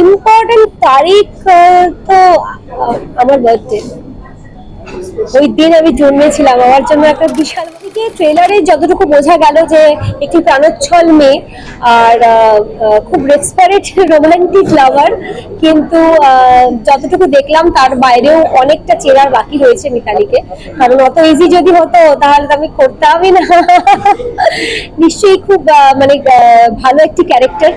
Important তারিখ তো আমার বার্থডে ওই দিন আমি জন্মেছিলাম আমার জন্য একটা বিশাল দিকে ট্রেলারে যতটুকু বোঝা গেল যে একটি প্রাণোচ্ছল মেয়ে আর খুব রেসপারেট রোমান্টিক লাভার কিন্তু যতটুকু দেখলাম তার বাইরেও অনেকটা চেনার বাকি রয়েছে মিতালিকে। কারণ অত ইজি যদি হতো, তাহলে তো আমি করতামই না। নিশ্চয়ই খুব মানে ভালো একটি ক্যারেক্টার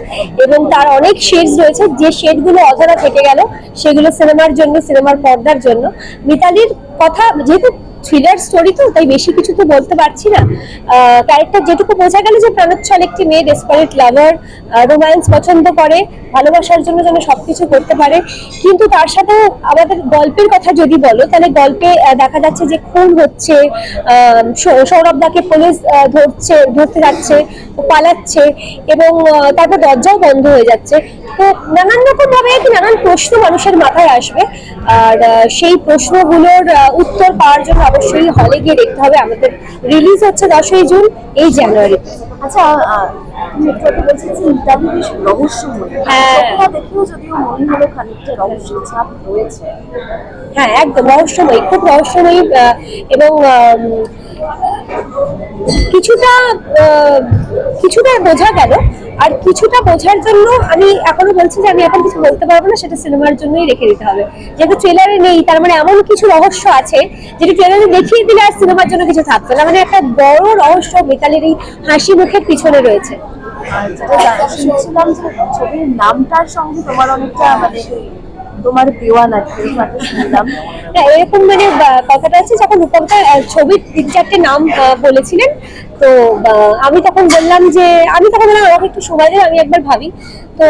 এবং তার অনেক শেডস রয়েছে, যে শেডগুলো অধরা থেকে গেল, সেগুলো সিনেমার জন্য সিনেমার পর্দার জন্য। মিতালির কথা যেহেতু থ্রিলার স্টোরি তো, তাই বেশি কিছু তো বলতে পারছি না। ক্যারেক্টার যেটুকু বোঝা গেল যে প্রাণোচ্ছল একটি মেয়ে ডেসপারেট লাভার রোম্যান্স পছন্দ করে, ভালোবাসার জন্য যেন সবকিছু করতে পারে। কিন্তু তার সাথেও আমাদের গল্পের কথা যদি বলো, তাহলে গল্পে দেখা যাচ্ছে যে খুন হচ্ছে সৌরভ দাকে পুলিশ ধরছে, ধরতে যাচ্ছে, পালাচ্ছে এবং তারপর দরজাও বন্ধ হয়ে যাচ্ছে। তো নানান রকম ভাবে নানান প্রশ্ন মানুষের মাথায় আসবে। আর সেই প্রশ্নগুলোর উত্তর পাওয়ার জন্য অবশ্যই হলে গিয়ে দেখতে হবে। আমাদের রিলিজ হচ্ছে দশই জুন এই জানুয়ারিতে। আচ্ছা তুমি একটু আগে বলছিলে যে ইন্টারভিউ বেশ রহস্যময়। হ্যাঁ। দেখেও যদিও মনে হলো খানিকটা রহস্যের ছাপ রয়েছে। হ্যাঁ একদম রহস্যময়ী খুব রহস্যময়ী এবং কিছুটা কিছুটা বোঝা গেল। আর কিছুটা বোঝার জন্য আমি এখনও বলছি যে আমি এখন কিছু বলতে পারব না, সেটা সিনেমার জন্যই রেখে দিতে হবে। যেহেতু ট্রেলারে নেই, তার মানে এমন কিছু রহস্য আছে যেটা ট্রেলারে দেখিয়ে দিলে আর সিনেমার জন্য কিছু থাকবে না। মানে একটা বড় রহস্য মিতালির এই হাসি মুখের পিছনে রয়েছে। আর শুনছিলাম যে ছবির নামটার সঙ্গে তোমার অনেকটা মানে তোমার দেওয়ান আর কি এরকম শুনলাম। না, এরকম মানে কথাটা আছে যখন রূপকদার ছবির তিন চারটে নাম বলেছিলেন, তো আমি তখন বললাম যে, আমি তখন আমাকে একটু সময় দেয় আমি একবার ভাবি। তো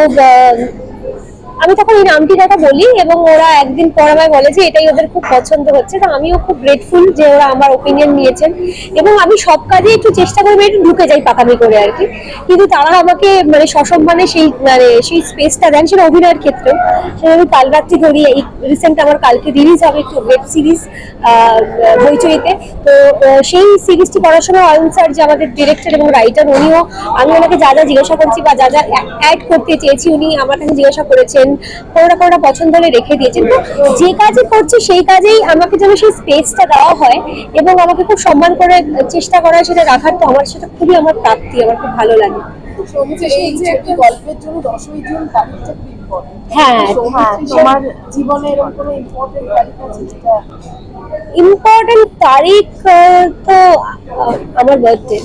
আমি তখন এই নামটির কথা বলি এবং ওরা একদিন পর আমায় বলে যে এটাই ওদের খুব পছন্দ হচ্ছে, তো আমিও খুব গ্রেটফুল যে ওরা আমার ওপিনিয়ন নিয়েছেন এবং আমি সব কাজে একটু চেষ্টা করি একটু ঢুকে যাই পাকামি করে আর কি। কিন্তু তারা আমাকে মানে সসম্মানে সেই মানে সেই স্পেসটা দেন, সেটা অভিনয়ের ক্ষেত্রে। সেটা আমি কাল রাত্রি ধরি, এই রিসেন্ট আমার কালকে রিলিজ হবে একটু ওয়েব সিরিজ হইচইতে তো সেই সিরিজটি করার সময় অয়ন স্যার যে আমাদের ডিরেক্টর এবং রাইটার উনিও আমি ওনাকে যা যা জিজ্ঞাসা করছি বা যা যা অ্যাড করতে চেয়েছি, উনি আমার কাছে জিজ্ঞাসা করেছেন কোনোটা কোনোটা পছন্দ হলে রেখে দিয়েছেন। তো যে কাজই করছি সেই কাজেই আমাকে যেন সেই স্পেসটা দেওয়া হয় এবং আমাকে খুব সম্মান করে চেষ্টা করা হয় সেটা রাখার তো আমার সেটা খুবই আমার প্রাপ্তি আমার খুব ভালো লাগে। এই যে একটা গল্পের জন্য দশই জুন তারিখটা খুব ইম্পর্টেন্ট হ্যাঁ হ্যাঁ তোমার জীবনে এরকম কোনো ইম্পর্টেন্ট তারিখ আছে যেটা ইম্পর্টেন্ট তারিখ তো আমার বার্থডে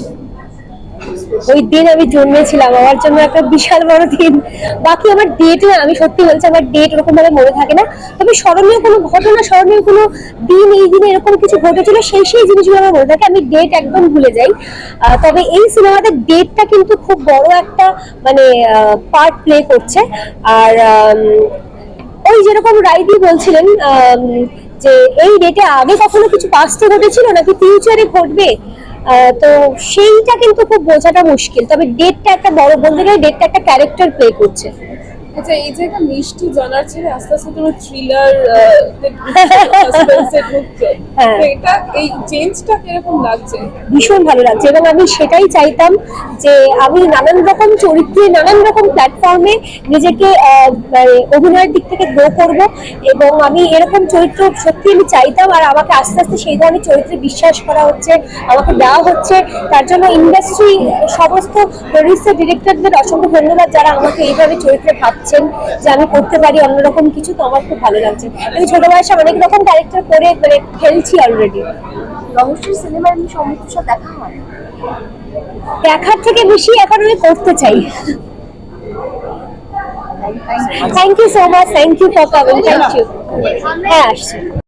ওই দিন আমি জন্মেছিলাম, আমার জন্য একটা বিশাল বড় দিন। বাকি আমার ডেট আমি সত্যি বলছি, আমার ডেট ওরকম ভাবে মনে থাকে না। তবে স্মরণীয় কোনো ঘটনা, স্মরণীয় কোনো দিন, এই দিনে এরকম কিছু ঘটেছিল, সেই সেই জিনিসগুলো আমার মনে থাকে, আমি ডেট একদম ভুলে যাই। তবে এই সিনেমাতে ডেটটা কিন্তু খুব বড় একটা মানে পার্ট প্লে করছে। আর ওই যেরকম রাইদি বলছিলেন যে এই ডেটে আগে কখনো কিছু পাস্টে ঘটেছিল, নাকি ফিউচারে ঘটবে? তো সেইটা কিন্তু খুব বোঝাটা মুশকিল। তবে ডেটটা একটা বড় বলতে গেলে ডেটটা একটা ক্যারেক্টার প্লে করছে। আচ্ছা এই যে একটা মিষ্টি জানার ছেড়ে আস্তে আস্তে তুমি থ্রিলার ঢুকছে হ্যাঁ। এটা এই চেঞ্জটা কীরকম লাগছে? ভীষণ ভালো লাগছে এবং আমি সেটাই চাইতাম যে আমি নানান রকম চরিত্রে নানান রকম প্ল্যাটফর্মে নিজেকে মানে অভিনয়ের দিক থেকে গ্রো করব এবং আমি এরকম চরিত্র সত্যি আমি চাইতাম আর আমাকে আস্তে আস্তে সেই ধরনের চরিত্রে বিশ্বাস করা হচ্ছে আমাকে দেওয়া হচ্ছে। তার জন্য ইন্ডাস্ট্রি সমস্ত প্রডিউসার ডিরেক্টরদের অসংখ্য ধন্যবাদ যারা আমাকে এইভাবে চরিত্রে ভাবছেন যে আমি করতে পারি অন্যরকম কিছু তো আমার খুব ভালো লাগছে। আমি ছোট বয়সে অনেক রকম ক্যারেক্টার করে মানে খেলছি অলরেডি রহস্যের সিনেমা আমি সমস্ত দেখা হয়? দেখার থেকে বেশি এখন আমি করতে চাই। Thank you so much thank you for coming thank you হ্যাঁ আসছি।